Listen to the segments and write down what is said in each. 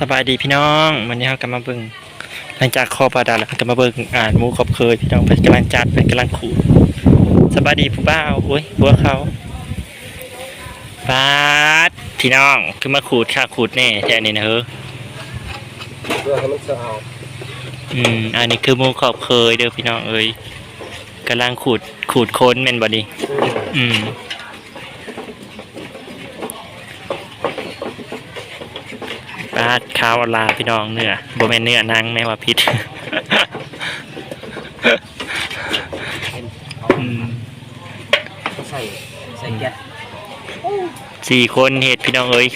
สบายดีพี่น้องวันนี้เรากำมาเบิ่งหลังจากคอบาดาลแล้วเรากำมาเบิ่งอ่านหมูขอบเคยพี่น้องเป็นกำลังจัดเป็นกำลังขูดสบายดีผู้บ้าวโอ้ยหัวเขาบาดพี่น้องคือมาขูดค่ะขูดแน่แค่นี้นะเฮ้อเพื่อให้มันสะอาดอืมอันนี้คือหมูขอบเคยเด้อพี่น้องเอ้ยกำลังขูดขูดโค้นแม่นบ่ดีอืม บาดข้าวอลาพี่น้องเนื้อบ่แม่นเนื้อนางแม่ว่าพิษอืมใส่ใส่แก๊สสี่คนเหตุพี่น้องเอ้ย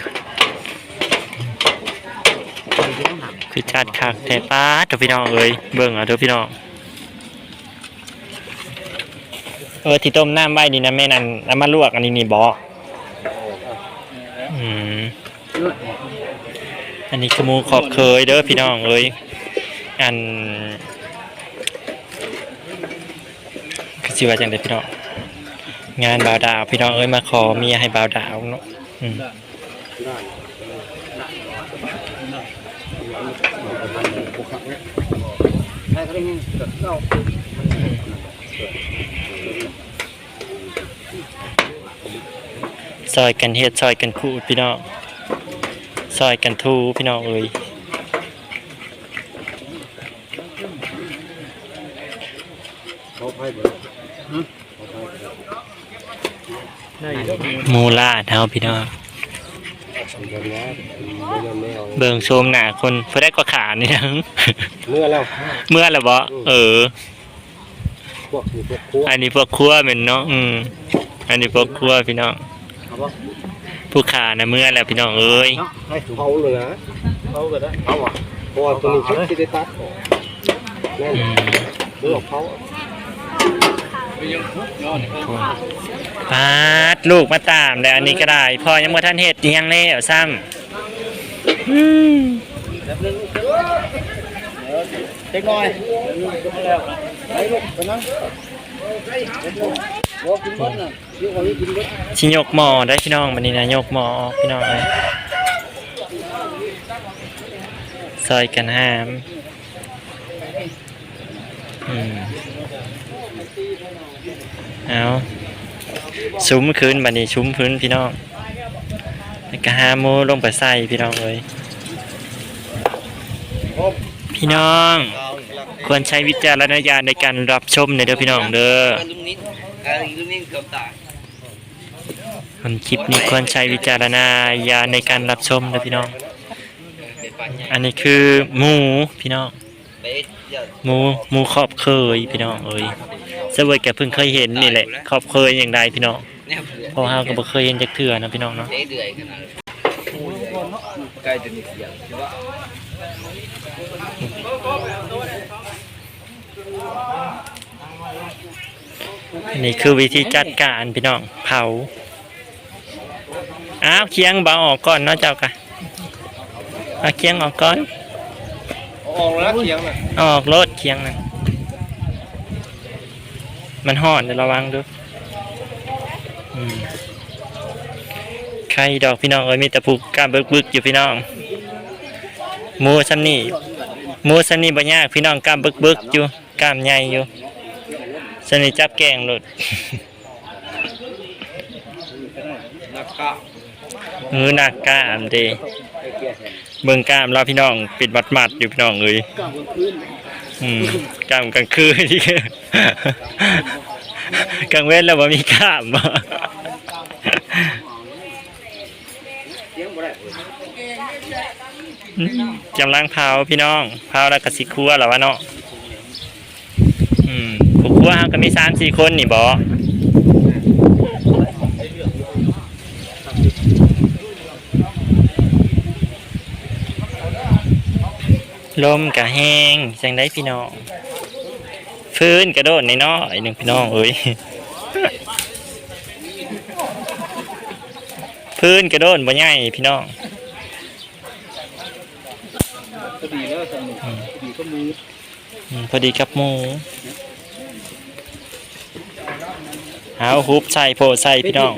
ใส่ที่ต้องหนักคือจัดคักแต่ป้าดเด้อพี่น้องเอ้ยเบิ่งเอาเด้อพี่น้องเออที่ต้มน้ำไว้นี่นะแม่นั่นเอามาลวกอันนี้นี่บ่อืม อันนี้คือมูขอบเคยเด้อพี่น้องเอ้ยอันคือสิว่าจังได๋พี่น้องงานบ่าวดาว พี่น้องเอ้ยมาขอเมียให้บ่าวดาวเนาะอืมซอยกันเฮ็ดซอยกันคูดพี่น้อง ซอยกันทูพี่น้องเอ้ยเขาไพ่เบิดหมูลาดเฮาพี่น้องสำคัญนะไม่ยอมไม่เอาเบิ่งโซมหน้าคนเพื่อได้ก็ขานี่ทั้งเมื่อแล้วเมื่อแล้วบ่เออพวกนี้พวกครัวอันนี้พวกครัวแม่นเนาะอืมอันนี้พวกครัวพี่น้องเอาปะ ผู้ขาน่ะเมื่อแล้วพี่น้องเอ้ยเนาะให้เผาเลยนะเผากันนะเผาอะเพราะว่าตัวนี้ชุดที่ได้ตัดออกแน่นอืมเลือกเผาปาดลูกมาตามแล้วอันนี้ก็ได้พ่อยังบ่ทันเฮ็ดอิหยังแล้วซ้ำอืมเด็กน้อยแล้วไปลูกไปนั่งบอกกินบ้านน่ะ เดี๋ยวเขาให้กินบ้านสิยกหมอได้พี่น้องบัดนี้นะยกหมอออกพี่น้องเอ้ยซอยกันหามอืมเอาซุ้มคืนบัดนี้ซุ้มพื้นพี่น้องแล้วก็หาหมูลงไปใส่พี่น้องเอ้ยพี่น้อง ควรใช้วิจารณญาณในการรับชมในเด้อพี่น้องเด้อ ลุงนิดอ่าลุงนิดเกือบตายคนคลิปนี้ควรใช้วิจารณญาณในการรับชมนะพี่น้องเป็นปัญญาอันนี้คือหมูพี่น้องเบ๊เยอะหมูหมูขอบเคยพี่น้องเอ้ยเสวยแกเพิ่งเคยเห็นนี่แหละขอบเคยอย่างใดพี่น้องเนี่ยเบื่อเพราะเฮาก็บ่เคยเห็นจักเทื่อนะพี่น้องเนาะเบ๊เดือยขนาดใกล้จะมีเสียงใช่ปะอั นนี้คือวิธีจัดการพี่น้องเผาอ้าวเคียงเบาออกก่อนเนาะเจ้ากะเอาเคียงออกก่อน ออกแล้วเคียงน่ะออกรถเคียงนะมันห่อนเดี๋ยวระวังดูอืมใครดอกพี่น้องเอ้ยมีแต่ผูกกล้ามบึกๆอยู่พี่น้องหมูซันนี่หมูซันนี่บ่ยากพี่น้องกล้ามบึกๆอยู่กล้ามใหญ่อยู่ ซันนี่จับแกงรถนักกะมือหนักกล้ามดีเบิ่งกล้ามเราพี่น้องปิดมัดๆอยู่พี่น้องเอ้ยอืมกล้ามกลางคืนที่กลางเว้นแล้วบ่มีกล้ามบ่อืมกำลังเผาพี่น้องเผาแล้วก็สิครัวแล้ววะเนาะอืม ครัวเราก็มีสามสี่คนนี่บ่ลมกะแห้งจังได้พี่น้อง ฟื้นกระโดดในน้อยหนึ่งพี่น้องเอ้ยพื้นกระโดดบ่ใหญ่พี่น้องก็ดีแล้วสนุกดีก็มืออืมพอดีกับหมู เอาฮุบใส่โพดใส่พี่น้อง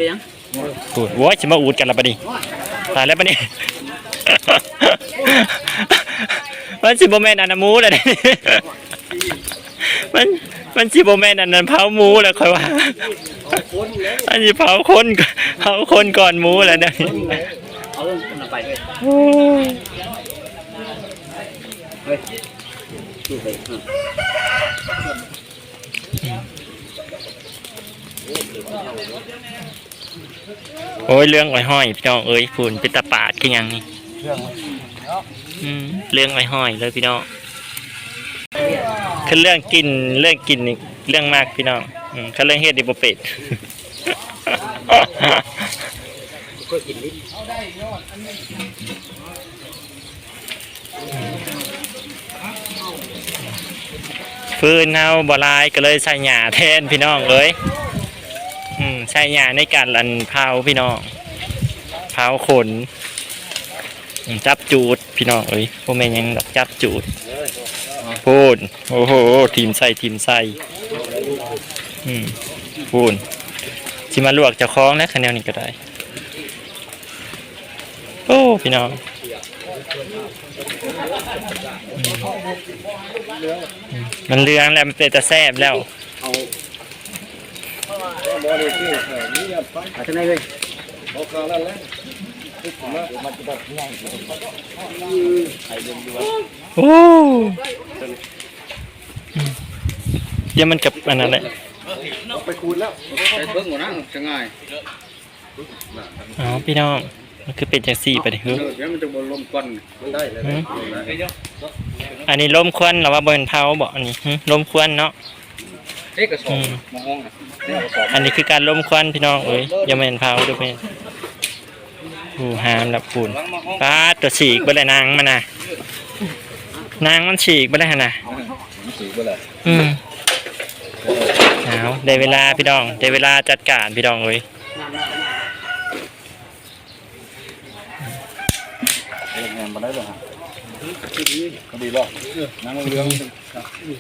พูดโว้ยจะมาอูดกันและปะดิตายแล้วปะนี่มันสิบ่แม่นอันนั้นหมูแล้วเด้มันมันสิบ่แม่นอันนั้นเผาหมูแล้วค่อยว่าอันนี้เผาคนก่อนเผาคนก่อนหมูแล้วเด้อเอามันไปเลยเฮ้ยดูไป โอ้ยเรื่องไว้ห้อยพี่น้องเอ้ยฝุ่นเป็นตาปาดคือหยังนี่อืมเรื่องไว้ห้อยเลยพี่น้องคือเรื่องกินเรื่องกินนี่เรื่องมากพี่น้องอืมคือเรื่องเฮ็ดดิบ่เป็ดก็กินนิดฟืนเฮาบ่หลายก็เลยใส่หญ้าแทนพี่น้องเอ้ยอืม ใส่หญ้าในการลันเผาพี่น้องเผาขน จับจูดพี่น้องเอ้ยบ่แม่ยังดอกจับจูดพูนโอ้โหทีมใส่ทีมใส่อืมพูนสิมาลวกเจ้าของแล้วคะแนนนี้ก็ได้ โอ้พี่น้องมันเลืองแล้วมันเป็นตะแซบแล้ว เอาบอลเลยที่แข่งนี่ไปหาที่ไหนเลยเอาคราวนั้นแล้วมันจะแบบง่ายโอ้อืมเดี๋ยวมันกับอันนั้นแหละไปคูณแล้วไปเบิ่งหมดนะจะง่ายอ๋อพี่น้องมันคือเป็นจังสี่ไปเลยฮึเดี๋ยวมันจะบนลมควันมันได้เลยหืมอันนี้ล้มควันหรือว่าบนเผาบอกอันนี้หึล้มควันเนาะ เอ๊ะกระสอบมองห้องนะนี่กระสอบอันนี้คือการล้มควันพี่น้องเอ้ยอยังไม่เห็นเผาดูเพื่อนผู้หามแล้วปูนล้างมองห้องปาดตัวฉีกไปเลยนางมันนะนางมันฉีกไปเลยหั่นนะสีไปเลยอืมเอาได้เวลาพี่น้องได้เวลาจัดการพี่น้องเอ้ยงานมาได้เลยฮะก็ดีแล้วนั่งเรื่อง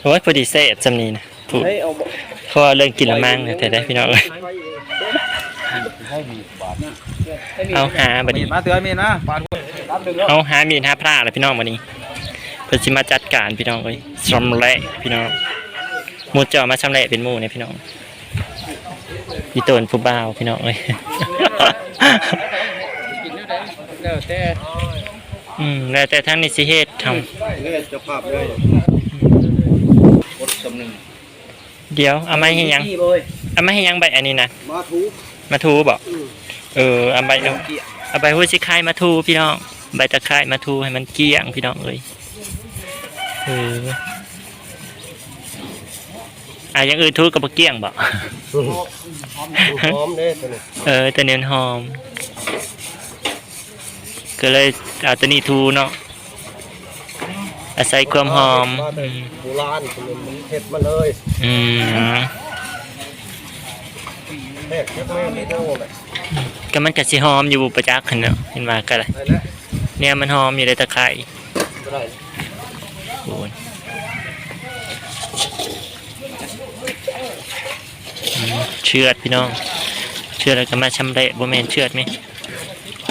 โอ้ยพอดีเซตจำนี้นะพูด เฮ้ยเอาเพราะว่าเรื่องกินละมั่งเนี่ยแต่ได้พี่น้องเอ้ยให้มีบาทเอาหาบัดนี้มาเตือนมีนะบาทรับหนึ่งแล้วเอาหามีดหาพระแล้วพี่น้องวันนี้เพื่อสิมาจัดการพี่น้องเอ้ยชำแหละพี่น้องหมูเจามาชำแหละเป็นหมูเนี่ยพี่น้องพี่ตนผู้บ่าวพี่น้องเอ้ย กินได้แล้วแต่อืมแล้วแต่ทั้งนิสิเฮ็ดทเลยจะภาพเลยกดสำนึงำ เดี๋ยวเอามาให้ยังนี่เลยเอามาให้ยังใบอันนี้นะ มาถูมาทูบอกเออเอาใบเอาเอาใบหัวชิคายมาทูพี่น้อง ใบตะไคร้มาทูให้มันเกลี้ยงพี่น้องเอ้ยเอออะอย่างอื่นทูกับเกลี้ยงบอก หอมเด้ตัวนี้เออแต่เนียนหอม ก็เลยเอาตัวนี้ทูเนาะ อาศัยความหอมมาแต่โบราณมันเผ็ดมาเลยอืมแทกเยอะแม่ไม่เท่าเลยก็มันก็สิหอมอยู่ประจักษ์ขึ้นเนาะเห็นว่าก็เลยได้แล้วเนี่ยมันหอมอยู่ในตะไคร้ก็ได้โอ้ยอืมเชือดพี่น้อง เชือดแล้วก็มาชำแหละบ่แม่นเชือดไหม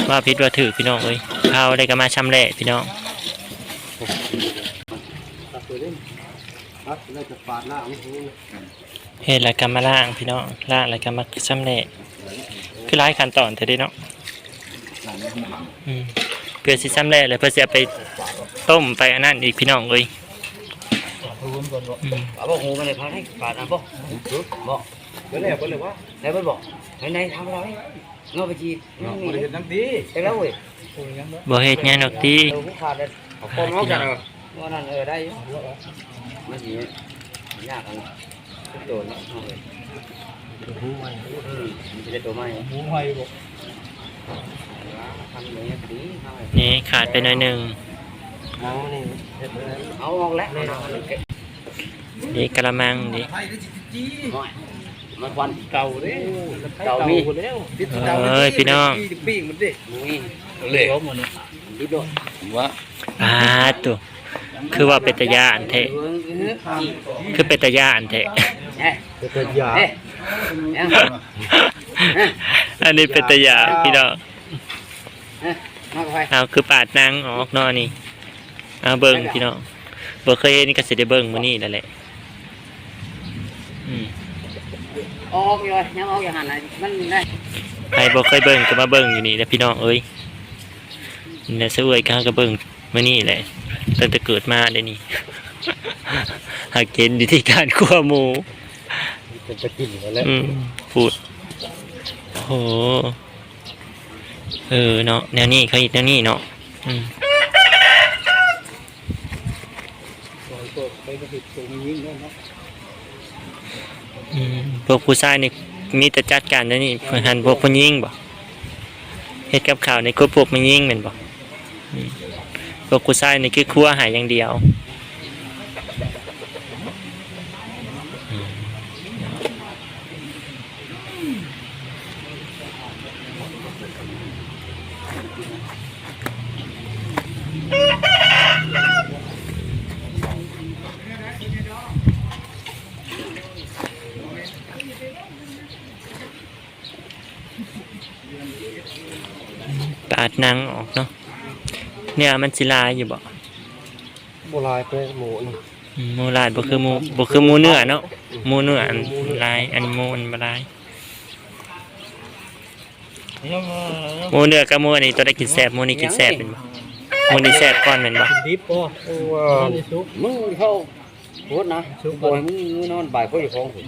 ว่าพิษว่าถือพี่น้องเอ้ยเผาได้ก็มาชำแหละพี่น้อง ตัดตัวนี้ ตัดแล้วจะปาดหน้ามันหูนะเฮ็ดแล้วก็มาล้างพี่น้องล้างแล้วก็มาชำแหละคือหลายขั้นตอนแต่เด้เนาะอืมเพื่อสิชำแหละแล้วเพื่อสิเอาไปต้มไปอันนั้นอีกพี่น้องเอ้ยอืมเอาบอกหูมาเลยพาให้ปาดอะบอกบอกเดี๋ยวแหละไปเลยว่าไหนไปบอกไหนไหนทำอะไรเงาไปจีนี่นี่น้ำดีเอ็งแล้วเว้ยบ่เฮ็ดหยังดอกติเออผู้ขาดเลยเอาคนนอกจากว่านั่นเออได้อยู่ มันสิยากอันโดนเนาะเอาเลยอืมมันจะได้ตัวใหม่หูไห้บอกทำอย่างนี้ดีทำไมนี่ขาดไปหน่อยหนึ่งเอานี่เผ็ดเลยเอาออกแล้วนี่กระมังนี่มันควันเก่าเด้เก่ามีเอ้ยพี่น้องปีกมันดินี่เลยดิโดว่าอ่าตัว คือว่าเป็นตะยานแท้คือเป็นตะยานแท้เอ๊ะเป็นยาเอ๊ะอันนี้เป็นตะยานพี่น้องมาไปเอาคือปาดนางออกเนอนี่อ่าเบิ่งพี่น้องบ่เคยเห็นก็สิได้เบิ่งมื้อนี้นั่นแหละอืมออกเลยยังออกอย่างหันไหนมันได้ใครบ่เคยเบิ่งก็มาเบิ่งอยู่นี่แหละพี่น้องเอ้ยนี่แหละซื้อไว้ก็ก็เบิ่งมื้อนี้แหละ ตั้งแต่เกิดมาได้นี่หากเห็นวิธีการคั่วหมูจะจะกินแล้วแหละอืมพูดโอ้โหเออเนาะแนวนี้เขาอีกแนวนี้เนาะอืมตอนตัวไปก็ติดตรงนี้เนาะอืมพวกผู้ชายนี่มีแต่จัดการแล้วนี่เพิ่นหันพวกผู้หญิงบ่เฮ็ดกับข้าวในก็พวกผู้หญิงแม่นบ่ กผู้ชายนี่คือครัวหายอย่างเดียวปาดนังออกเนาะ เนี่ยมันสิลายอยู่บ่โบราณไปหมูนี่อืมหมูลายบ่คือหมูบ่คือหมูเนื้อเนาะหมูเนื้ออันลายอันหมูอันบ่ลายหมูเนื้อกับหมูอันนี้ตัวได้กินแซ่บหมูนี่กินแซ่บเป็นบ่หมูนี่แซ่บก่อนแม่นบ่ดิบป่ะว่าซุปมึงเข้าโคตรนะบอยมึงมึงนอนบ่ายเขาอยู่ของผม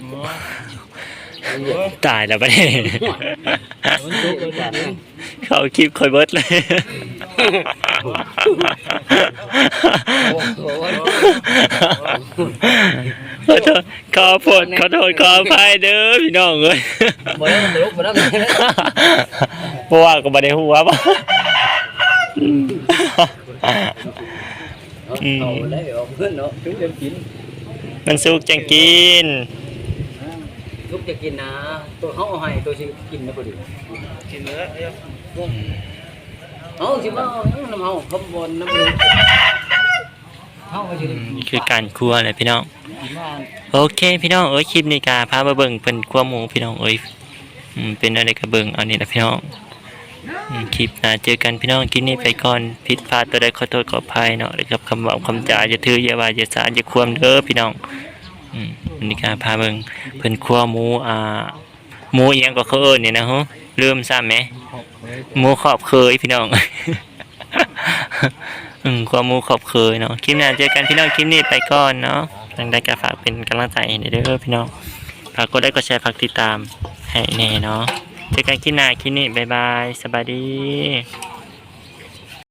ตายแล้วบัดนี้มันซุปเลยจ้ะเขาคลิปคอยเบิดเลยขอโทษขอโทษขอโทษขออภัยเด้อพี่น้องเอ้ยบ่ได้มันลุกบ่ได้มันเพราะว่าก็บ่ได้หัวป่ะเอาได้ออกเพื่อนเนาะถึงจะกินมันสุกจังกิน ลุกจะกินนะ ตัวเขาเอาให้ตัวสิกินนะพอดีกินเนื้อเอาสิมาเอาน้ำเฮาคำบนน้ำเลยเฮาก็สิอืมนี่คือการครัวเลยพี่น้องกินว่าโอเคพี่น้องเอ้ยคลิปนี้กาพามาเบิ่งเป็นครัวหมูพี่น้องเอ้ยอืมเป็นอะไรก็เบิ่งเอานี่แหละพี่น้องอืมคลิปหน้าเจอกันพี่น้องคลิปนี้ไปก่อนผิดพลาดตัวใดขอโทษขออภัยเนาะแล้วกับคำเว่าคำจาอย่าถืออย่าว่าอย่าสาอย่าความเด้อพี่น้อง อืมวันนี้กาพาเบิ่งเพิ่นครัวหมูอ่าหมูอีหยังก็เขาเอิ้นนี่นะฮะลืมซ้ำไหมหมูขอบเคยพี่น้องอืมความหมูขอบเคยเนาะคลิปหน้าเจอกันพี่น้องคลิปนี้ไปก่อนเนาะทางได้ก็ฝากเป็นกำลังใจให้เด้อพี่น้องฝากกดไลค์กดแชร์ฝากติดตามให้แน่เนาะเจอกันคลิปหน้าคลิปนี้บ๊ายบายสบายดี